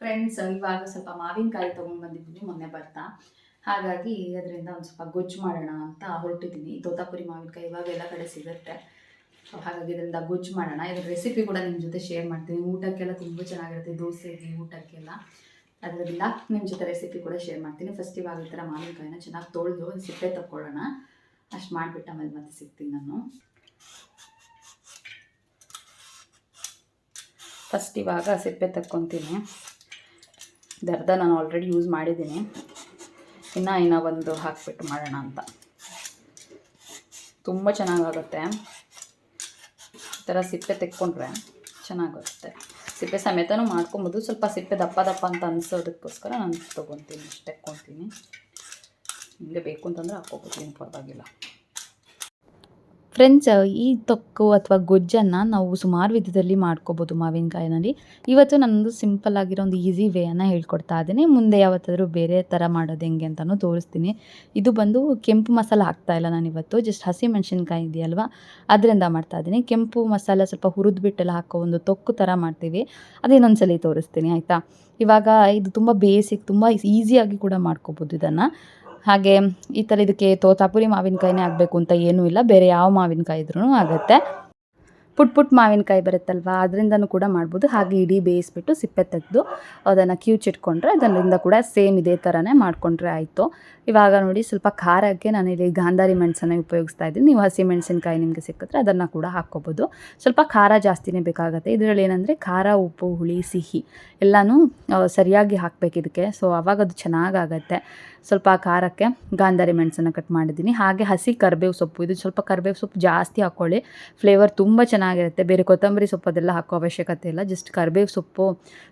Friends ಇವಾಗ ಸ್ವಲ್ಪ ಮಾವಿನಕಾಯಿ ತೊಗೊಂಡು ಬಂದಿದ್ದೀನಿ ಮೊನ್ನೆ ಬರ್ತಾ. ಹಾಗಾಗಿ ಅದರಿಂದ ಒಂದು ಸ್ವಲ್ಪ ಗೊಜ್ಜು ಮಾಡೋಣ ಅಂತ ಹೊರಟಿದ್ದೀನಿ. ತೋತಾಪುರಿ ಮಾವಿನಕಾಯಿ ಇವಾಗ ಎಲ್ಲ ಕಡೆ ಸಿಗುತ್ತೆ. ಹಾಗಾಗಿ ಇದರಿಂದ ಗೊಜ್ಜು ಮಾಡೋಣ. ಇದ್ರ ರೆಸಿಪಿ ಕೂಡ ನಿಮ್ಮ ಜೊತೆ ಶೇರ್ ಮಾಡ್ತೀನಿ. ಊಟಕ್ಕೆಲ್ಲ ತುಂಬ ಚೆನ್ನಾಗಿರುತ್ತೆ. ದೋಸೆಗೆ, ಊಟಕ್ಕೆಲ್ಲ. ಅದರಿಂದ ನಿಮ್ಮ ಜೊತೆ ರೆಸಿಪಿ ಕೂಡ ಶೇರ್ ಮಾಡ್ತೀನಿ. ಫಸ್ಟ್ ಇವಾಗ ಈ ಥರ ಮಾವಿನಕಾಯಿನ ಚೆನ್ನಾಗಿ ತೊಳೆದು ಸಿಪ್ಪೆ ತಕ್ಕೊಳ್ಳೋಣ. ಅಷ್ಟು ಮಾಡಿಬಿಟ್ಟು ಆಮೇಲೆ ಮತ್ತೆ ಸಿಗ್ತೀನಿ ನಾನು. ಫಸ್ಟ್ ಇವಾಗ ಸಿಪ್ಪೆ ತಕ್ಕೊತೀನಿ. ಇದರ್ಧ ನಾನು ಆಲ್ರೆಡಿ ಯೂಸ್ ಮಾಡಿದ್ದೀನಿ. ಇನ್ನು, ಇನ್ನೂ ಒಂದು ಹಾಕ್ಬಿಟ್ಟು ಮಾಡೋಣ ಅಂತ. ತುಂಬ ಚೆನ್ನಾಗಾಗುತ್ತೆ. ಈ ಥರ ಸಿಪ್ಪೆ ತೆಕ್ಕೊಂಡ್ರೆ ಚೆನ್ನಾಗುತ್ತೆ ಸಿಪ್ಪೆ ಸಮೇತನೂ ಮಾಡ್ಕೊಬೋದು. ಸ್ವಲ್ಪ ಸಿಪ್ಪೆ ದಪ್ಪ ದಪ್ಪ ಅಂತ ಅನಿಸೋದಕ್ಕೋಸ್ಕರ ನಾನು ತೊಗೊತೀನಿ, ತೆಕ್ಕೊತೀನಿ. ನಿಮಗೆ ಬೇಕು ಅಂತಂದರೆ ಹಾಕ್ಕೋಬೋದು, ಏನು ಪರವಾಗಿಲ್ಲ. ಫ್ರೆಂಡ್ಸ್, ಈ ತೊಕ್ಕು ಅಥವಾ ಗೊಜ್ಜನ್ನು ನಾವು ಸುಮಾರು ವಿಧದಲ್ಲಿ ಮಾಡ್ಕೋಬೋದು ಮಾವಿನಕಾಯಿನಲ್ಲಿ. ಇವತ್ತು ನನ್ನದು ಸಿಂಪಲ್ ಆಗಿರೋ ಒಂದು ಈಸಿ ವೇಯನ್ನು ಹೇಳ್ಕೊಡ್ತಾ ಇದ್ದೀನಿ. ಮುಂದೆ ಯಾವತ್ತಾದರೂ ಬೇರೆ ಥರ ಮಾಡೋದು ಹೆಂಗೆ ಅಂತಲೂ ತೋರಿಸ್ತೀನಿ. ಇದು ಬಂದು ಕೆಂಪು ಮಸಾಲ ಹಾಕ್ತಾ ಇಲ್ಲ ನಾನು ಇವತ್ತು. ಜಸ್ಟ್ ಹಸಿ ಮೆಣಸಿನ್ಕಾಯಿ ಇದೆಯಲ್ವಾ? ಅದರಿಂದ ಮಾಡ್ತಾ ಇದ್ದೀನಿ. ಕೆಂಪು ಮಸಾಲ ಸ್ವಲ್ಪ ಹುರಿದ್ಬಿಟ್ಟೆಲ್ಲ ಹಾಕೋ ಒಂದು ತೊಕ್ಕು ಥರ ಮಾಡ್ತೀವಿ. ಅದೇನೊಂದ್ಸಲಿ ತೋರಿಸ್ತೀನಿ, ಆಯಿತಾ? ಇವಾಗ ಇದು ತುಂಬ ಬೇಸಿಕ್ ತುಂಬ ಈಸಿಯಾಗಿ ಕೂಡ ಮಾಡ್ಕೋಬೋದು ಇದನ್ನು. ಹಾಗೆ ಈ ಥರ ಇದಕ್ಕೆ ತೋತಾಪುರಿ ಮಾವಿನಕಾಯಿನೇ ಆಗಬೇಕು ಅಂತ ಏನೂ ಇಲ್ಲ. ಬೇರೆ ಯಾವ ಮಾವಿನಕಾಯಿ ಇದ್ರೂ ಆಗುತ್ತೆ. ಪುಟ್ ಪುಟ್ ಮಾವಿನಕಾಯಿ ಬರುತ್ತಲ್ವಾ? ಅದರಿಂದನೂ ಕೂಡ ಮಾಡ್ಬೋದು. ಹಾಗೆ ಇಡೀ ಬೇಯಿಸ್ಬಿಟ್ಟು ಸಿಪ್ಪೆ ತೆಗೆದು ಅದನ್ನು ಕ್ಯೂಚಿಟ್ಕೊಂಡ್ರೆ ಅದರಿಂದ ಕೂಡ ಸೇಮ್ ಇದೇ ಥರನೇ ಮಾಡಿಕೊಂಡ್ರೆ ಆಯಿತು. ಇವಾಗ ನೋಡಿ ಸ್ವಲ್ಪ ಖಾರಕ್ಕೆ ನಾನು ಇಲ್ಲಿ ಗಾಂಧಾರಿ ಮೆಣಸನ್ನು ಉಪಯೋಗಿಸ್ತಾ ಇದ್ದೀನಿ. ನೀವು ಹಸಿ ಮೆಣಸಿನಕಾಯಿ ನಿಮಗೆ ಸಿಕ್ಕಿದ್ರೆ ಅದನ್ನು ಕೂಡ ಹಾಕ್ಕೋಬೋದು. ಸ್ವಲ್ಪ ಖಾರ ಜಾಸ್ತಿನೇ ಬೇಕಾಗುತ್ತೆ. ಇದರಲ್ಲಿ ಏನಂದರೆ ಖಾರ, ಉಪ್ಪು, ಹುಳಿ, ಸಿಹಿ ಎಲ್ಲನೂ ಸರಿಯಾಗಿ ಹಾಕಬೇಕು ಇದಕ್ಕೆ. ಸೊ, ಅವಾಗ ಅದು ಚೆನ್ನಾಗಾಗತ್ತೆ. ಸ್ವಲ್ಪ ಖಾರಕ್ಕೆ ಗಾಂಧಾರಿ ಮೆಣಸನ್ನು ಕಟ್ ಮಾಡಿದ್ದೀನಿ. ಹಾಗೆ ಹಸಿ ಕರಿಬೇವು ಸೊಪ್ಪು, ಇದು ಸ್ವಲ್ಪ ಕರಿಬೇವು ಸೊಪ್ಪು ಜಾಸ್ತಿ ಹಾಕ್ಕೊಳ್ಳಿ ಫ್ಲೇವರ್ ತುಂಬ ಚೆನ್ನಾಗಿರುತ್ತೆ. ಬೇರೆ ಕೊತ್ತಂಬರಿ ಸೊಪ್ಪು ಅದೆಲ್ಲ ಹಾಕೋ ಅವಶ್ಯಕತೆ ಇಲ್ಲ. ಜಸ್ಟ್ ಕರಿಬೇವು ಸೊಪ್ಪು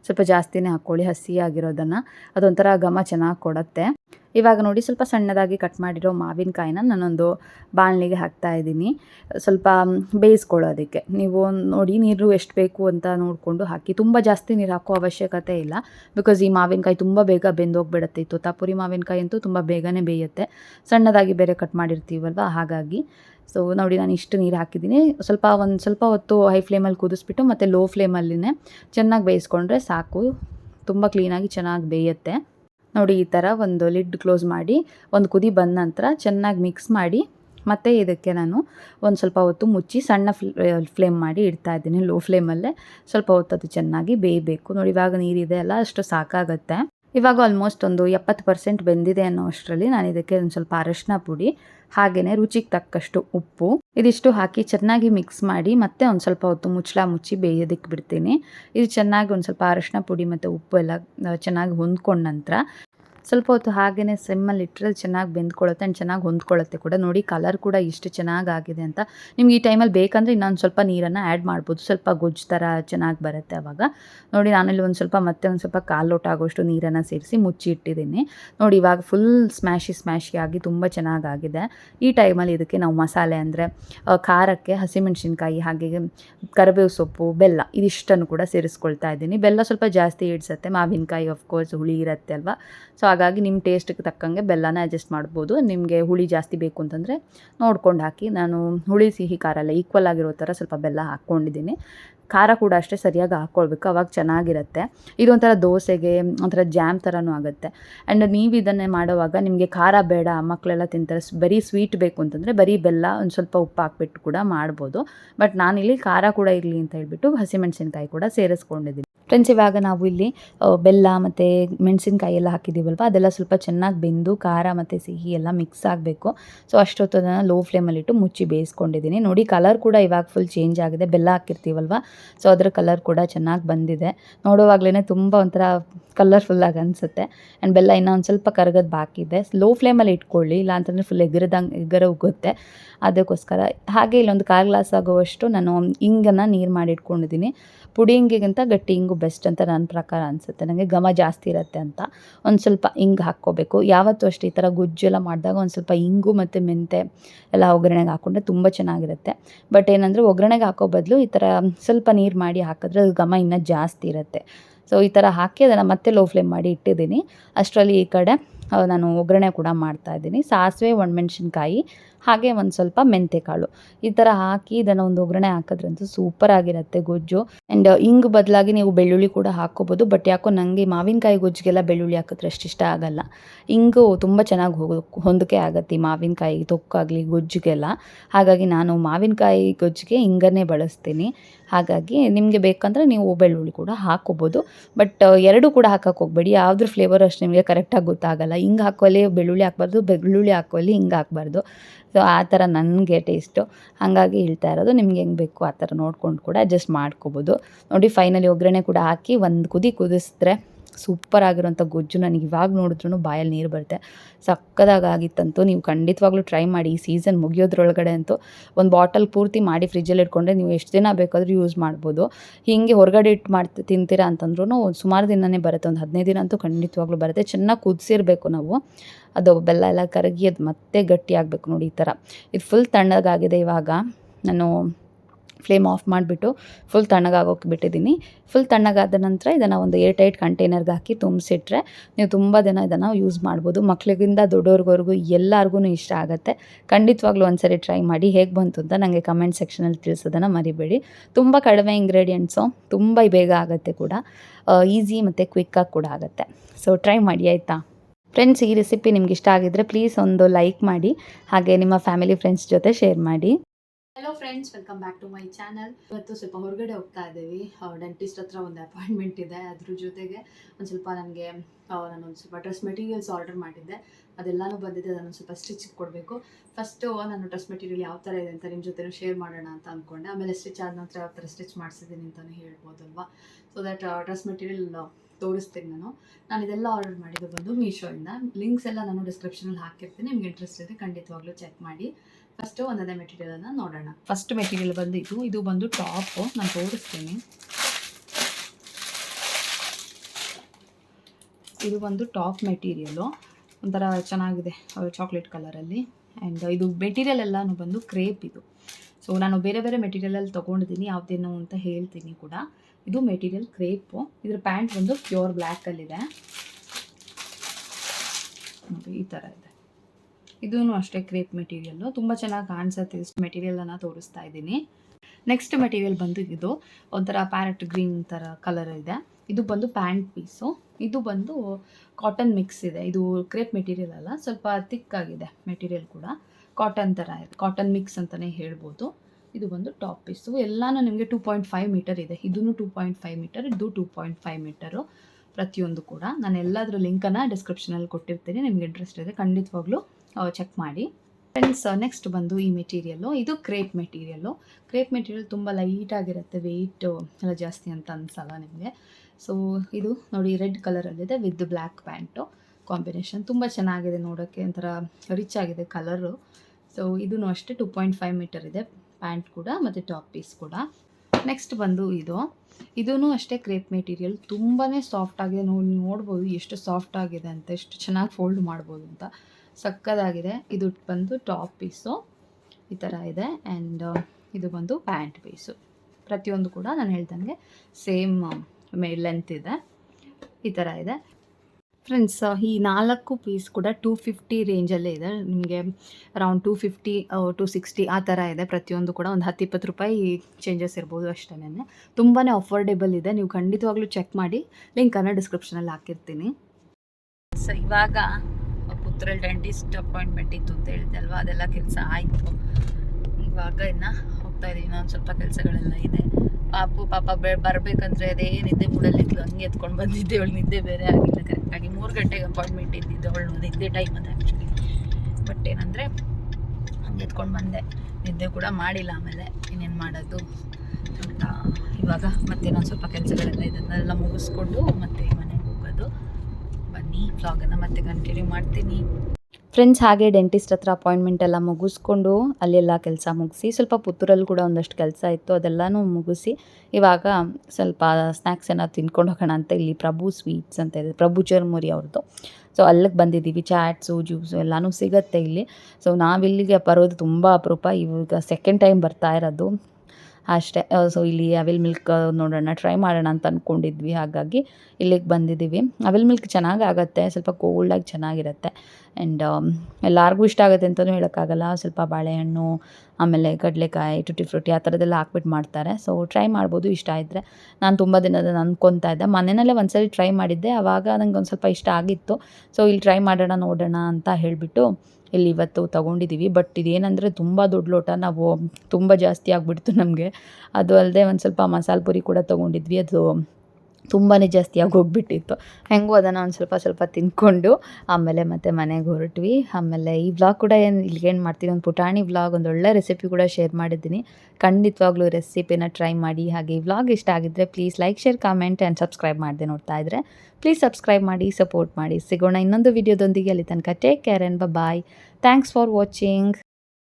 ಸ್ವಲ್ಪ ಜಾಸ್ತಿನೇ ಹಾಕ್ಕೊಳ್ಳಿ ಹಸಿಯಾಗಿರೋದನ್ನು. ಅದೊಂಥರ ಘಮ ಚೆನ್ನಾಗಿ ಕೊಡುತ್ತೆ. ಇವಾಗ ನೋಡಿ ಸ್ವಲ್ಪ ಸಣ್ಣದಾಗಿ ಕಟ್ ಮಾಡಿರೋ ಮಾವಿನಕಾಯಿನ ನಾನೊಂದು ಬಾಣಲಿಗೆ ಹಾಕ್ತಾ ಇದ್ದೀನಿ. ಸ್ವಲ್ಪ ಬೇಯಿಸ್ಕೊಳ್ಳೋದಕ್ಕೆ ನೀವು ನೋಡಿ ನೀರು ಎಷ್ಟು ಬೇಕು ಅಂತ ನೋಡಿಕೊಂಡು ಹಾಕಿ. ತುಂಬ ಜಾಸ್ತಿ ನೀರು ಹಾಕೋ ಅವಶ್ಯಕತೆ ಇಲ್ಲ. ಬಿಕಾಸ್ ಈ ಮಾವಿನಕಾಯಿ ತುಂಬ ಬೇಗ ಬೆಂದೋಗ್ಬಿಡುತ್ತೆ. ಈ ತೋತಾಪುರಿ ಮಾವಿನಕಾಯಿ ಅಂತೂ ತುಂಬ ಬೇಗನೆ ಬೇಯುತ್ತೆ. ಸಣ್ಣದಾಗಿ ಬೇರೆ ಕಟ್ ಮಾಡಿರ್ತೀವಲ್ವ? ಹಾಗಾಗಿ. ಸೊ ನೋಡಿ ನಾನು ಇಷ್ಟು ನೀರು ಹಾಕಿದ್ದೀನಿ. ಸ್ವಲ್ಪ ಒಂದು ಸ್ವಲ್ಪ ಹೊತ್ತು ಹೈ ಫ್ಲೇಮಲ್ಲಿ ಕುದಿಸ್ಬಿಟ್ಟು ಮತ್ತು ಲೋ ಫ್ಲೇಮಲ್ಲಿನೇ ಚೆನ್ನಾಗಿ ಬೇಯಿಸ್ಕೊಂಡ್ರೆ ಸಾಕು. ತುಂಬ ಕ್ಲೀನಾಗಿ ಚೆನ್ನಾಗಿ ಬೇಯುತ್ತೆ. ನೋಡಿ ಈ ಥರ ಒಂದು ಲಿಡ್ ಕ್ಲೋಸ್ ಮಾಡಿ, ಒಂದು ಕುದಿ ಬಂದ ನಂತರ ಚೆನ್ನಾಗಿ ಮಿಕ್ಸ್ ಮಾಡಿ, ಮತ್ತು ಇದಕ್ಕೆ ನಾನು ಒಂದು ಸ್ವಲ್ಪ ಹೊತ್ತು ಮುಚ್ಚಿ ಸಣ್ಣ ಫ್ಲೇಮ್ ಮಾಡಿ ಇಡ್ತಾ ಇದ್ದೀನಿ ಲೋ ಫ್ಲೇಮಲ್ಲೇ ಸ್ವಲ್ಪ ಹೊತ್ತು ಅದು ಚೆನ್ನಾಗಿ ಬೇಯಬೇಕು. ನೋಡಿ ಇವಾಗ ನೀರಿದೆ ಅಲ್ಲ, ಅಷ್ಟು ಸಾಕಾಗುತ್ತೆ. ಇವಾಗ ಆಲ್ಮೋಸ್ಟ್ ಒಂದು ಎಪ್ಪತ್ತು ಪರ್ಸೆಂಟ್ ಬೆಂದಿದೆ ಅನ್ನೋ ಅಷ್ಟರಲ್ಲಿ ನಾನು ಇದಕ್ಕೆ ಒಂದು ಸ್ವಲ್ಪ ಅರಶಿನ ಪುಡಿ ಹಾಗೆಯೇ ರುಚಿಗೆ ತಕ್ಕಷ್ಟು ಉಪ್ಪು. ಇದಿಷ್ಟು ಹಾಕಿ ಚೆನ್ನಾಗಿ ಮಿಕ್ಸ್ ಮಾಡಿ ಮತ್ತೆ ಒಂದು ಸ್ವಲ್ಪ ಹೊತ್ತು ಮುಚ್ಚಳ ಮುಚ್ಚಿ ಬೇಯೋದಕ್ಕೆ ಬಿಡ್ತೀನಿ. ಇದು ಚೆನ್ನಾಗಿ ಒಂದು ಸ್ವಲ್ಪ ಅರಶಿನ ಪುಡಿ ಮತ್ತು ಉಪ್ಪು ಎಲ್ಲ ಚೆನ್ನಾಗಿ ಹೊಂದ್ಕೊಂಡ ನಂತರ ಸ್ವಲ್ಪ ಹೊತ್ತು ಹಾಗೆಯೇ ಸಿಮ್ಮಲ್ಲಿ ಇಟ್ಟರೆ ಚೆನ್ನಾಗಿ ಬೆಂದ್ಕೊಳ್ಳುತ್ತೆ ಆ್ಯಂಡ್ ಚೆನ್ನಾಗಿ ಹೊಂದ್ಕೊಳ್ಳುತ್ತೆ ಕೂಡ. ನೋಡಿ ಕಲರ್ ಕೂಡ ಇಷ್ಟು ಚೆನ್ನಾಗಿ ಆಗಿದೆ ಅಂತ. ನಿಮ್ಗೆ ಈ ಟೈಮಲ್ಲಿ ಬೇಕಂದರೆ ಇನ್ನೊಂದು ಸ್ವಲ್ಪ ನೀರನ್ನು ಆ್ಯಡ್ ಮಾಡ್ಬೋದು. ಸ್ವಲ್ಪ ಗೊಜ್ಜು ಥರ ಚೆನ್ನಾಗಿ ಬರುತ್ತೆ ಅವಾಗ. ನೋಡಿ ನಾನಲ್ಲಿ ಒಂದು ಸ್ವಲ್ಪ ಮತ್ತೆ ಒಂದು ಸ್ವಲ್ಪ ಕಾಲು ಲೋಟ ಆಗೋಷ್ಟು ನೀರನ್ನು ಸೇರಿಸಿ ಮುಚ್ಚಿ ಇಟ್ಟಿದ್ದೀನಿ. ನೋಡಿ ಇವಾಗ ಫುಲ್ ಸ್ಮ್ಯಾಶಿ ಸ್ಮ್ಯಾಶಿ ಆಗಿ ತುಂಬ ಚೆನ್ನಾಗಾಗಿದೆ. ಈ ಟೈಮಲ್ಲಿ ಇದಕ್ಕೆ ನಾವು ಮಸಾಲೆ ಅಂದರೆ ಖಾರಕ್ಕೆ ಹಸಿಮೆಣಸಿನ್ಕಾಯಿ ಹಾಗೆ ಕರಿಬೇವು ಸೊಪ್ಪು, ಬೆಲ್ಲ ಇದಿಷ್ಟನ್ನು ಕೂಡ ಸೇರಿಸ್ಕೊಳ್ತಾ ಇದ್ದೀನಿ. ಬೆಲ್ಲ ಸ್ವಲ್ಪ ಜಾಸ್ತಿ ಇಡ್ಸತ್ತೆ ಮಾವಿನಕಾಯಿ ಕೋರ್ಸ್ ಹುಳಿ ಇರುತ್ತೆ ಅಲ್ವಾ? ಸೊ ಹಾಗಾಗಿ ನಿಮ್ಮ ಟೇಸ್ಟಿಗೆ ತಕ್ಕಂಗೆ ಬೆಲ್ಲನ ಅಡ್ಜಸ್ಟ್ ಮಾಡ್ಬೋದು. ನಿಮಗೆ ಹುಳಿ ಜಾಸ್ತಿ ಬೇಕು ಅಂತಂದರೆ ನೋಡ್ಕೊಂಡು ಹಾಕಿ. ನಾನು ಹುಳಿ ಸಿಹಿ ಖಾರ ಎಲ್ಲ ಈಕ್ವಲ್ ಆಗಿರೋ ಥರ ಸ್ವಲ್ಪ ಬೆಲ್ಲ ಹಾಕ್ಕೊಂಡಿದ್ದೀನಿ. ಖಾರ ಕೂಡ ಅಷ್ಟೇ ಸರಿಯಾಗಿ ಹಾಕ್ಕೊಳ್ಬೇಕು. ಅವಾಗ ಚೆನ್ನಾಗಿರುತ್ತೆ. ಇದೊಂಥರ ದೋಸೆಗೆ ಒಂಥರ ಜ್ಯಾಮ್ ಥರನೂ ಆಗುತ್ತೆ. ಆ್ಯಂಡ್ ನೀವು ಇದನ್ನೇ ಮಾಡುವಾಗ ನಿಮಗೆ ಖಾರ ಬೇಡ ಮಕ್ಕಳೆಲ್ಲ ತಿಂತಾರೆ ಬರೀ ಸ್ವೀಟ್ ಬೇಕು ಅಂತಂದರೆ ಬರೀ ಬೆಲ್ಲ ಒಂದು ಸ್ವಲ್ಪ ಉಪ್ಪು ಹಾಕ್ಬಿಟ್ಟು ಕೂಡ ಮಾಡ್ಬೋದು. ಬಟ್ ನಾನಿಲ್ಲಿ ಖಾರ ಕೂಡ ಇರಲಿ ಅಂತ ಹೇಳ್ಬಿಟ್ಟು ಹಸಿಮೆಣಸಿನ್ಕಾಯಿ ಕೂಡ ಸೇರಿಸ್ಕೊಂಡಿದ್ದೀನಿ. ಫ್ರೆಂಡ್ಸ್ ಇವಾಗ ನಾವು ಇಲ್ಲಿ ಬೆಲ್ಲ ಮತ್ತು ಮೆಣಸಿನ್ಕಾಯಿ ಎಲ್ಲ ಹಾಕಿದ್ದೀವಲ್ವ ಅದೆಲ್ಲ ಸ್ವಲ್ಪ ಚೆನ್ನಾಗಿ ಬೆಂದು ಖಾರ ಮತ್ತು ಸಿಹಿ ಎಲ್ಲ ಮಿಕ್ಸ್ ಆಗಬೇಕು. ಸೊ ಅಷ್ಟೊತ್ತು ಅದನ್ನು ಲೋ ಫ್ಲೇಮಲ್ಲಿಟ್ಟು ಮುಚ್ಚಿ ಬೇಯಿಸ್ಕೊಂಡಿದ್ದೀನಿ. ನೋಡಿ ಕಲರ್ ಕೂಡ ಇವಾಗ ಫುಲ್ ಚೇಂಜ್ ಆಗಿದೆ. ಬೆಲ್ಲ ಹಾಕಿರ್ತೀವಲ್ವ? ಸೊ ಅದರ ಕಲರ್ ಕೂಡ ಚೆನ್ನಾಗಿ ಬಂದಿದೆ. ನೋಡುವಾಗಲೇ ತುಂಬ ಒಂಥರ ಕಲರ್ಫುಲ್ಲಾಗಿ ಅನಿಸುತ್ತೆ. ಆ್ಯಂಡ್ ಬೆಲ್ಲ ಇನ್ನೂ ಒಂದು ಸ್ವಲ್ಪ ಕರಗೋದು ಬಾಕಿ ಇದೆ. ಲೋ ಫ್ಲೇಮಲ್ಲಿ ಇಟ್ಕೊಳ್ಳಿ. ಇಲ್ಲ ಅಂತಂದರೆ ಫುಲ್ ಎಗರದಂಗೆ, ಎಗರ ಉಗುತ್ತೆ ಅದಕ್ಕೋಸ್ಕರ ಹಾಗೆ ಇಲ್ಲೊಂದು ಕಾಲು ಗ್ಲಾಸ್ ಆಗುವಷ್ಟು ನಾನು ಇಂಗನ್ನು ನೀರು ಮಾಡಿ ಇಟ್ಕೊಂಡಿದ್ದೀನಿ. ಪುಡಿ ಹಿಂಗಿಗಿಂತ ಗಟ್ಟಿ ಹಿಂಗು ಬೆಸ್ಟ್ ಅಂತ ನನ್ನ ಪ್ರಕಾರ ಅನಿಸುತ್ತೆ. ನನಗೆ ಘಮ ಜಾಸ್ತಿ ಇರುತ್ತೆ ಅಂತ. ಒಂದು ಸ್ವಲ್ಪ ಹಿಂಗೆ ಹಾಕ್ಕೋಬೇಕು. ಯಾವತ್ತೂ ಅಷ್ಟೇ ಈ ಥರ ಗುಜ್ಜೆಲ್ಲ ಮಾಡಿದಾಗ ಒಂದು ಸ್ವಲ್ಪ ಇಂಗು ಮತ್ತು ಮೆಂತೆ ಎಲ್ಲ ಒಗ್ಗರಣೆಗೆ ಹಾಕ್ಕೊಂಡ್ರೆ ತುಂಬ ಚೆನ್ನಾಗಿರುತ್ತೆ. ಬಟ್ ಏನಂದರೆ ಒಗ್ಗರಣೆಗೆ ಹಾಕೋ ಬದಲು ಈ ಥರ ಸ್ವಲ್ಪ ನೀರು ಮಾಡಿ ಹಾಕಿದ್ರೆ ಅದು ಘಮ ಇನ್ನೂ ಜಾಸ್ತಿ ಇರುತ್ತೆ. ಸೊ ಈ ಥರ ಹಾಕಿ ಅದನ್ನು ಮತ್ತೆ ಲೋ ಫ್ಲೇಮ್ ಮಾಡಿ ಇಟ್ಟಿದ್ದೀನಿ. ಅಷ್ಟರಲ್ಲಿ ಈ ಕಡೆ ನಾನು ಒಗ್ಗರಣೆ ಕೂಡ ಮಾಡ್ತಾ ಇದ್ದೀನಿ. ಸಾಸಿವೆ, ಒಣಮೆಣ್ಸಿನ್ಕಾಯಿ ಹಾಗೆ ಒಂದು ಸ್ವಲ್ಪ ಮೆಂತೆ ಕಾಳು. ಈ ಥರ ಹಾಕಿ ಇದನ್ನು ಒಂದು ಒಗ್ಗರಣೆ ಹಾಕಿದ್ರಂತೂ ಸೂಪರ್ ಆಗಿರುತ್ತೆ ಗೊಜ್ಜು. ಆ್ಯಂಡ್ ಹಿಂಗ್ ಬದಲಾಗಿ ನೀವು ಬೆಳ್ಳುಳ್ಳಿ ಕೂಡ ಹಾಕ್ಕೋಬೋದು ಬಟ್ ಯಾಕೋ ನನಗೆ ಮಾವಿನಕಾಯಿ ಗೊಜ್ಜಿಗೆಲ್ಲ ಬೆಳ್ಳುಳ್ಳಿ ಹಾಕಿದ್ರೆ ಅಷ್ಟು ಇಷ್ಟ ಆಗಲ್ಲ. ಹಿಂಗು ತುಂಬ ಚೆನ್ನಾಗಿ ಹೋಗೋ, ಹೊಂದಿಕೆ ಆಗುತ್ತೆ ಮಾವಿನಕಾಯಿ ತೊಕ್ಕಾಗಲಿ ಗೊಜ್ಜಿಗೆಲ್ಲ. ಹಾಗಾಗಿ ನಾನು ಮಾವಿನಕಾಯಿ ಗೊಜ್ಜಿಗೆ ಹಿಂಗನ್ನೇ ಬಳಸ್ತೀನಿ. ಹಾಗಾಗಿ ನಿಮಗೆ ಬೇಕಂದರೆ ನೀವು ಬೆಳ್ಳುಳ್ಳಿ ಕೂಡ ಹಾಕೋಬೋದು ಬಟ್ ಎರಡೂ ಕೂಡ ಹಾಕಕ್ಕೆ ಹೋಗಬೇಡಿ, ಯಾವುದ್ರ ಫ್ಲೇವರ್ ಅಷ್ಟು ನಿಮಗೆ ಕರೆಕ್ಟಾಗಿ ಗೊತ್ತಾಗಲ್ಲ. ಹಿಂಗೆ ಹಾಕೋಲಿ ಬೆಳ್ಳುಳ್ಳಿ ಹಾಕ್ಬಾರ್ದು, ಬೆಳ್ಳುಳ್ಳಿ ಹಾಕೋಲಿ ಹಿಂಗೆ ಹಾಕ್ಬಾರ್ದು. ಸೊ ಆ ಥರ ನನಗೆ ಟೇಸ್ಟು ಹಾಗಾಗಿ ಹೇಳ್ತಾ ಇರೋದು, ನಿಮ್ಗೆ ಹೆಂಗೆ ಬೇಕು ಆ ಥರ ನೋಡ್ಕೊಂಡು ಕೂಡ ಅಡ್ಜಸ್ಟ್ ಮಾಡ್ಕೋಬೋದು. ನೋಡಿ ಫೈನಲಿ ಒಗ್ಗರಣೆ ಕೂಡ ಹಾಕಿ ಒಂದು ಕುದಿ ಕುದಿಸಿದ್ರೆ ಸೂಪರ್ ಆಗಿರೋಂಥ ಗೊಜ್ಜು ನನಗೆ ಇವಾಗ ನೋಡಿದ್ರೂ ಬಾಯಲ್ಲಿ ನೀರು ಬರುತ್ತೆ. ಸಕ್ಕದಾಗಿ ಆಗಿತ್ತಂತೂ ನೀವು ಖಂಡಿತವಾಗ್ಲೂ ಟ್ರೈ ಮಾಡಿ, ಈ ಸೀಸನ್ ಮುಗಿಯೋದ್ರೊಳಗಡೆ ಅಂತೂ ಒಂದು ಬಾಟಲ್ ಪೂರ್ತಿ ಮಾಡಿ ಫ್ರಿಜ್ಜಲ್ಲಿ ಇಟ್ಕೊಂಡ್ರೆ ನೀವು ಎಷ್ಟು ದಿನ ಬೇಕಾದರೂ ಯೂಸ್ ಮಾಡ್ಬೋದು. ಹೀಗೆ ಹೊರಗಡೆ ಇಟ್ಟು ಮಾಡ್ತಿ ತಿಂತೀರಾ ಅಂತಂದ್ರೂ ಸುಮಾರು ದಿನವೇ ಬರುತ್ತೆ, ಒಂದು ಹದಿನೈದು ದಿನ ಅಂತೂ ಖಂಡಿತವಾಗ್ಲೂ ಬರುತ್ತೆ. ಚೆನ್ನಾಗಿ ಕುದಿಸಿರ್ಬೇಕು ನಾವು. ಅದು ಬೆಲ್ಲ ಎಲ್ಲ ಕರಗಿ ಅದು ಮತ್ತೆ ಗಟ್ಟಿ ಆಗಬೇಕು ನೋಡಿ ಈ ಥರ. ಇದು ಫುಲ್ ತಣ್ಣಗಾಗಿದೆ ಇವಾಗ. ನಾನು ಫ್ಲೇಮ್ ಆಫ್ ಮಾಡಿಬಿಟ್ಟು ಫುಲ್ ತಣ್ಣಗಾಗೋಕೆ ಬಿಟ್ಟಿದ್ದೀನಿ ಫುಲ್ ತಣ್ಣಗಾದ ನಂತರ ಇದನ್ನು ಒಂದು ಏರ್ ಟೈಟ್ ಕಂಟೈನರ್ಗೆ ಹಾಕಿ ತುಂಬಿಸಿಟ್ರೆ ನೀವು ತುಂಬ ದಿನ ಇದನ್ನು ಯೂಸ್ ಮಾಡ್ಬೋದು. ಮಕ್ಳಿಗಿಂದ ದೊಡ್ಡವ್ರಿಗೋರ್ಗೂ ಎಲ್ಲರಿಗೂ ಇಷ್ಟ ಆಗುತ್ತೆ. ಖಂಡಿತವಾಗ್ಲೂ ಒಂದ್ಸರಿ ಟ್ರೈ ಮಾಡಿ ಹೇಗೆ ಬಂತು ಅಂತ ನನಗೆ ಕಮೆಂಟ್ ಸೆಕ್ಷನಲ್ಲಿ ತಿಳಿಸೋದನ್ನು ಮರಿಬೇಡಿ. ತುಂಬ ಕಡಿಮೆ ಇಂಗ್ರೀಡಿಯೆಂಟ್ಸು ತುಂಬ ಬೇಗ ಆಗುತ್ತೆ ಕೂಡ. ಈಸಿ ಮತ್ತು ಕ್ವಿಕ್ಕಾಗಿ ಕೂಡ ಆಗುತ್ತೆ. ಸೊ ಟ್ರೈ ಮಾಡಿ ಆಯಿತಾ? ಫ್ರೆಂಡ್ಸ್ ಈ ರೆಸಿಪಿ ನಿಮ್ಗೆ ಇಷ್ಟ ಆಗಿದ್ರೆ ಪ್ಲೀಸ್ ಒಂದು ಲೈಕ್ ಮಾಡಿ, ಹಾಗೆ ನಿಮ್ಮ ಫ್ಯಾಮಿಲಿ ಫ್ರೆಂಡ್ಸ್ ಜೊತೆ ಶೇರ್ ಮಾಡಿ. Hello friends welcome back to my channel ಇವತ್ತು ಸ್ವಲ್ಪ ಹೊರಗಡೆ ಹೋಗ್ತಾ ಇದ್ದೀವಿ. ಡೆಂಟಿಸ್ಟ್ ಹತ್ರ ಒಂದು ಅಪಾಯಿಂಟ್ಮೆಂಟ್ ಇದೆ. ಅದ್ರ ಜೊತೆಗೆ ಒಂದು ಸ್ವಲ್ಪ ನನಗೆ ನಾನು ಒಂದು ಸ್ವಲ್ಪ ಡ್ರೆಸ್ ಮೆಟೀರಿಯಲ್ಸ್ ಆರ್ಡರ್ ಮಾಡಿದ್ದೆ. ಅದೆಲ್ಲನೂ ಬಂದಿದೆ. ಅದನ್ನು ಸ್ವಲ್ಪ ಸ್ಟಿಚ್ ಕೊಡಬೇಕು. ಫಸ್ಟು ನಾನು ಡ್ರೆಸ್ ಮೆಟೀರಿಯಲ್ ಯಾವ ಥರ ಇದೆ ಅಂತ ನಿಮ್ಮ ಜೊತೆ ಶೇರ್ ಮಾಡೋಣ ಅಂತ ಅಂದ್ಕೊಂಡೆ ಆಮೇಲೆ ಸ್ಟಿಚ್ ಆದ ನಂತರ ಯಾವ ಥರ ಸ್ಟಿಚ್ ಮಾಡಿಸಿದ್ದೀನಿ ಅಂತಲೂ ಹೇಳ್ಬೋದಲ್ವಾ? ಸೊ ದಟ್ ಡ್ರೆಸ್ ಮೆಟೀರಿಯಲ್ ತೋರಿಸ್ತೀನಿ ನಾನು. ನಾನು ಇದೆಲ್ಲ ಆರ್ಡರ್ ಮಾಡಿದ್ದು ಬಂದು ಮೀಶೋಯಿಂದ. ಲಿಂಕ್ಸ್ ಎಲ್ಲ ನಾನು ಡಿಸ್ಕ್ರಿಪ್ಷನಲ್ಲಿ ಹಾಕಿರ್ತೀನಿ. ನಿಮ್ಗೆ ಇಂಟ್ರೆಸ್ಟ್ ಇದೆ ಖಂಡಿತವಾಗ್ಲೂ ಚೆಕ್ ಮಾಡಿ. ಫಸ್ಟು ಒಂದೊಂದೇ ಮೆಟೀರಿಯಲನ್ನು ನೋಡೋಣ. ಫಸ್ಟ್ ಮೆಟೀರಿಯಲ್ ಬಂದು ಇದು ಇದು ಬಂದು ಟಾಪು ನಾನು ತೋರಿಸ್ತೀನಿ. ಇದು ಬಂದು ಟಾಪ್ ಮೆಟೀರಿಯಲು ಒಂಥರ ಚೆನ್ನಾಗಿದೆ ಚಾಕ್ಲೇಟ್ ಕಲರಲ್ಲಿ ಆ್ಯಂಡ್ ಇದು ಮೆಟೀರಿಯಲ್ ಎಲ್ಲಾನು ಬಂದು ಕ್ರೇಪ್ ಇದು. ಸೊ ನಾನು ಬೇರೆ ಬೇರೆ ಮೆಟೀರಿಯಲಲ್ಲಿ ತೊಗೊಂಡಿದ್ದೀನಿ. ಯಾವುದೇನೋ ಅಂತ ಹೇಳ್ತೀನಿ ಕೂಡ. ಇದು ಮೆಟೀರಿಯಲ್ ಕ್ರೇಪು. ಇದ್ರ ಪ್ಯಾಂಟ್ ಬಂದು ಪ್ಯೂರ್ ಬ್ಲ್ಯಾಕಲ್ಲಿದೆ ನೋಡಿ, ಈ ಥರ ಇದೆ. ಇದೂ ಅಷ್ಟೇ ಕ್ರೇಪ್ ಮೆಟೀರಿಯಲ್ಲು. ತುಂಬ ಚೆನ್ನಾಗಿ ಕಾಣಿಸುತ್ತೆ. ಇಷ್ಟು ಮೆಟೀರಿಯಲನ್ನು ತೋರಿಸ್ತಾ ಇದ್ದೀನಿ. ನೆಕ್ಸ್ಟ್ ಮೆಟೀರಿಯಲ್ ಬಂದು ಇದು ಒಂಥರ ಪ್ಯಾರೆಟ್ ಗ್ರೀನ್ ಥರ ಕಲರ್ ಇದೆ. ಇದು ಬಂದು ಪ್ಯಾಂಟ್ ಪೀಸು. ಇದು ಬಂದು ಕಾಟನ್ ಮಿಕ್ಸ್ ಇದೆ. ಇದು ಕ್ರೇಪ್ ಮೆಟೀರಿಯಲ್ ಅಲ್ಲ, ಸ್ವಲ್ಪ ತಿಕ್ಕಾಗಿದೆ ಮೆಟೀರಿಯಲ್ ಕೂಡ. ಕಾಟನ್ ಥರ ಇದೆ. ಕಾಟನ್ ಮಿಕ್ಸ್ ಅಂತಲೇ ಹೇಳ್ಬೋದು. ಇದು ಬಂದು ಟಾಪ್ ಪೀಸು ಎಲ್ಲನೂ ನಿಮಗೆ ಟೂ ಪಾಯಿಂಟ್ ಫೈವ್ ಮೀಟರ್ ಇದೆ. ಇದೂ ಟೂ ಪಾಯಿಂಟ್ ಫೈವ್ ಮೀಟರ್ ಇದು ಟೂ ಪಾಯಿಂಟ್ ಫೈವ್ ಮೀಟರು ಪ್ರತಿಯೊಂದು ಕೂಡ. ನಾನು ಎಲ್ಲದರ ಲಿಂಕನ್ನು ಡಿಸ್ಕ್ರಿಪ್ಷನಲ್ಲಿ ಕೊಟ್ಟಿರ್ತೀನಿ. ನಿಮಗೆ ಇಂಟ್ರೆಸ್ಟ್ ಇದೆ ಖಂಡಿತವಾಗ್ಲೂ ಚೆಕ್ ಮಾಡಿ. ಫ್ರೆಂಡ್ಸ್ ನೆಕ್ಸ್ಟ್ ಬಂದು ಈ ಮೆಟೀರಿಯಲ್ಲು ಇದು ಕ್ರೇಪ್ ಮೆಟೀರಿಯಲ್ಲು ಕ್ರೇಪ್ ಮೆಟೀರಿಯಲ್ ತುಂಬ ಲೈಟಾಗಿರುತ್ತೆ ವೆಯ್ಟ್ ಎಲ್ಲ ಜಾಸ್ತಿ ಅಂತ ಅನ್ಸಲ್ಲ ನಿಮಗೆ. ಸೊ ಇದು ನೋಡಿ ರೆಡ್ ಕಲರಲ್ಲಿದೆ ವಿತ್ ಬ್ಲ್ಯಾಕ್ ಪ್ಯಾಂಟು ಕಾಂಬಿನೇಷನ್ ತುಂಬ ಚೆನ್ನಾಗಿದೆ ನೋಡೋಕ್ಕೆ. ಒಂಥರ ರಿಚ್ ಆಗಿದೆ ಕಲರು ಸೊ ಇದೂ ಅಷ್ಟೇ ಟೂ ಪಾಯಿಂಟ್ ಫೈವ್ ಮೀಟರ್ ಇದೆ. ಪ್ಯಾಂಟ್ ಕೂಡ ಮತ್ತು ಟಾಪ್ ಪೀಸ್ ಕೂಡ. ನೆಕ್ಸ್ಟ್ ಬಂದು ಇದು. ಇದೂ ಅಷ್ಟೇ ಕ್ರೇಪ್ ಮೆಟೀರಿಯಲ್ ತುಂಬಾ ಸಾಫ್ಟ್ ಆಗಿದೆ. ನೋಡಿ ನೋಡ್ಬೋದು ಎಷ್ಟು ಸಾಫ್ಟ್ ಆಗಿದೆ ಅಂತ, ಎಷ್ಟು ಚೆನ್ನಾಗಿ ಫೋಲ್ಡ್ ಮಾಡ್ಬೋದು ಅಂತ. ಸಕ್ಕದಾಗಿದೆ. ಇದು ಬಂದು ಟಾಪ್ ಪೀಸು. ಈ ಥರ ಇದೆ. ಆ್ಯಂಡ್ ಇದು ಬಂದು ಪ್ಯಾಂಟ್ ಪೀಸು. ಪ್ರತಿಯೊಂದು ಕೂಡ ನಾನು ಹೇಳ್ದಂಗೆ ಸೇಮ್ ಮೇ ಲೆಂತ್ ಇದೆ. ಈ ಥರ ಇದೆ. ಫ್ರೆಂಡ್ಸ್ ಈ ನಾಲ್ಕು ಪೀಸ್ ಕೂಡ ಟೂ ಫಿಫ್ಟಿ ರೇಂಜಲ್ಲೇ ಇದೆ. ನಿಮಗೆ around two fifty to sixty ಆ ಥರ ಇದೆ. ಪ್ರತಿಯೊಂದು ಕೂಡ ಒಂದು ಹತ್ತು ಇಪ್ಪತ್ತು ರೂಪಾಯಿ ಚೇಂಜಸ್ ಇರ್ಬೋದು ಅಷ್ಟೇ ತುಂಬಾ ಅಫೋರ್ಡೆಬಲ್ ಇದೆ. ನೀವು ಖಂಡಿತವಾಗ್ಲೂ ಚೆಕ್ ಮಾಡಿ. ಲಿಂಕನ್ನು ಡಿಸ್ಕ್ರಿಪ್ಷನಲ್ಲಿ ಹಾಕಿರ್ತೀನಿ. ಸೊ ಇವಾಗ ಪುತ್ರಲ್ಲಿ ಡೆಂಟಿಸ್ಟ್ ಅಪಾಯಿಂಟ್ಮೆಂಟ್ ಇತ್ತು ಅಂತ ಹೇಳಿದೆ ಅಲ್ವಾ? ಅದೆಲ್ಲ ಕೆಲಸ ಆಯಿತು. ಇವಾಗ ಇನ್ನು ಹೋಗ್ತಾ ಇದ್ದೀನಿ ಇನ್ನೊಂದು ಸ್ವಲ್ಪ ಕೆಲಸಗಳೆಲ್ಲ ಇದೆ. ಪಾಪು ಪಾಪ ಬೆ ಬರಬೇಕಂದ್ರೆ ಅದೇ ನಿದ್ದೆ ಮೂಡಲ್ಲಿ ಹಂಗೆ ಎತ್ಕೊಂಡು ಬಂದಿದ್ದೆ. ಅವಳು ನಿದ್ದೆ ಬೇರೆ ಆಗಿಲ್ಲ. ಕರೆಕ್ಟಾಗಿ ಮೂರು ಗಂಟೆಗೆ ಅಪಾಯಿಂಟ್ಮೆಂಟ್ ಇದ್ದಿದ್ದು ಅವಳು. ನಿದ್ದೆ ಟೈಮ್ ಅದು ಆ್ಯಕ್ಚುಲಿ ಬಟ್ ಏನಂದರೆ, ಹಂಗೆ ಎತ್ಕೊಂಡು ಬಂದೆ. ನಿದ್ದೆ ಕೂಡ ಮಾಡಿಲ್ಲ ಆಮೇಲೆ. ಇನ್ನೇನು ಮಾಡೋದು? ಅಂತ ಇವಾಗ ಮತ್ತೆ ಇನ್ನೊಂದು ಸ್ವಲ್ಪ ಕೆಲಸಗಳೆಲ್ಲ ಇದನ್ನೆಲ್ಲ ಮುಗಿಸ್ಕೊಂಡು ಮತ್ತೆ ಮನೆಗೆ ಹೋಗೋದು. ಬನ್ನಿ ವ್ಲಾಗನ್ನು ಮತ್ತೆ ಕಂಟಿನ್ಯೂ ಮಾಡ್ತೀನಿ. ಫ್ರೆಂಡ್ಸ್ ಹಾಗೆ ಡೆಂಟಿಸ್ಟ್ ಹತ್ರ ಅಪಾಯಿಂಟ್ಮೆಂಟ್ ಎಲ್ಲ ಮುಗಿಸ್ಕೊಂಡು ಅಲ್ಲೆಲ್ಲ ಕೆಲಸ ಮುಗಿಸಿ ಸ್ವಲ್ಪ ಪುತ್ತೂರಲ್ಲಿ ಕೂಡ ಒಂದಷ್ಟು ಕೆಲಸ ಇತ್ತು, ಅದೆಲ್ಲನೂ ಮುಗಿಸಿ ಇವಾಗ ಸ್ವಲ್ಪ ಸ್ನ್ಯಾಕ್ಸ್ ಏನೋ ತಿನ್ಕೊಂಡು ಹೋಗೋಣ ಅಂತ ಇಲ್ಲಿ ಪ್ರಭು ಸ್ವೀಟ್ಸ್ ಅಂತ ಇದೆ, ಪ್ರಭು ಚರ್ಮುರಿ ಅವ್ರದ್ದು. ಸೊ ಅಲ್ಲಿಗೆ ಬಂದಿದ್ದೀವಿ ಚಾಟ್ಸು ಜ್ಯೂಸು ಎಲ್ಲನೂ ಸಿಗುತ್ತೆ ಇಲ್ಲಿ. ಸೊ ನಾವಿಲ್ಲಿಗೆ ಬರೋದು ತುಂಬ ಅಪರೂಪ, ಇವಾಗ ಸೆಕೆಂಡ್ ಟೈಮ್ ಬರ್ತಾ ಇರೋದು. ಅಷ್ಟೇ. ಸೊ ಇಲ್ಲಿ ಅವಿಲ್ ಮಿಲ್ಕ್ ನೋಡೋಣ. ಟ್ರೈ ಮಾಡೋಣ ಅಂತ ಅಂದ್ಕೊಂಡಿದ್ವಿ ಹಾಗಾಗಿ ಇಲ್ಲಿಗೆ ಬಂದಿದ್ದೀವಿ ಅವಿಲ್ ಮಿಲ್ಕ್ ಚೆನ್ನಾಗಿ ಆಗುತ್ತೆ ಸ್ವಲ್ಪ ಕೋಲ್ಡಾಗಿ ಚೆನ್ನಾಗಿರುತ್ತೆ. ಆ್ಯಂಡ್ ಎಲ್ಲರಿಗೂ ಇಷ್ಟ ಆಗುತ್ತೆ ಅಂತಲೂ ಹೇಳೋಕ್ಕಾಗಲ್ಲ. ಸ್ವಲ್ಪ ಬಾಳೆಹಣ್ಣು, ಆಮೇಲೆ ಕಡಲೆಕಾಯಿ ಟುಟಿ ಫ್ರೂಟಿ ಆ ಥರದ್ದೆಲ್ಲ ಹಾಕ್ಬಿಟ್ಟು ಮಾಡ್ತಾರೆ. ಸೊ ಟ್ರೈ ಮಾಡ್ಬೋದು. ಇಷ್ಟ ಇದ್ದರೆ ನಾನು ತುಂಬ ದಿನದ ಅಂದ್ಕೊತಾ ಇದ್ದೆ. ಮನೆಯಲ್ಲೇ ಒಂದ್ಸರಿ ಟ್ರೈ ಮಾಡಿದ್ದೆ. ಆವಾಗ ನನಗೆ ಒಂದು ಸ್ವಲ್ಪ ಇಷ್ಟ ಆಗಿತ್ತು. ಸೊ ಇಲ್ಲಿ ಟ್ರೈ ಮಾಡೋಣ, ನೋಡೋಣ ಅಂತ ಹೇಳಿಬಿಟ್ಟು ಇಲ್ಲಿ ಇವತ್ತು ತೊಗೊಂಡಿದ್ದೀವಿ ಬಟ್ ಇದೇನಂದರೆ ತುಂಬ ದೊಡ್ಡ ಲೋಟ. ನಾವು ತುಂಬ ಜಾಸ್ತಿ ಆಗಿಬಿಡ್ತು ನಮಗೆ. ಅದು ಅಲ್ಲದೆ ಒಂದು ಸ್ವಲ್ಪ ಮಸಾಲೆ ಪುರಿ ಕೂಡ ತೊಗೊಂಡಿದ್ವಿ. ಅದು ತುಂಬಾ ಜಾಸ್ತಿ ಹೋಗ್ಬಿಟ್ಟಿತ್ತು. ಹೆಂಗೂ ಅದನ್ನು ಒಂದು ಸ್ವಲ್ಪ ಸ್ವಲ್ಪ ತಿಂದ್ಕೊಂಡು ಆಮೇಲೆ ಮತ್ತೆ ಮನೆಗೆ ಹೊರಟ್ವಿ. ಆಮೇಲೆ ಈ ವ್ಲಾಗ್ ಕೂಡ ಏನು ಇಲ್ಲಿಗೇನು ಮಾಡ್ತೀನಿ. ಒಂದು ಪುಟಾಣಿ ವ್ಲಾಗ್ ಒಂದು ಒಳ್ಳೆ ರೆಸಿಪಿ ಕೂಡ ಶೇರ್ ಮಾಡಿದ್ದೀನಿ. ಖಂಡಿತವಾಗ್ಲೂ ರೆಸಿಪಿನ ಟ್ರೈ ಮಾಡಿ. ಹಾಗೆ ಈ ವ್ಲಾಗ್ ಇಷ್ಟ ಆಗಿದ್ದರೆ please like share comment and subscribe ಮಾಡಿದೆ ನೋಡ್ತಾ ಇದ್ದರೆ ಪ್ಲೀಸ್ ಸಬ್ಸ್ಕ್ರೈಬ್ ಮಾಡಿ ಸಪೋರ್ಟ್ ಮಾಡಿ. ಸಿಗೋಣ ಇನ್ನೊಂದು ವಿಡಿಯೋದೊಂದಿಗೆ ಅಲ್ಲಿ ತನಕ take care and bye thanks for watching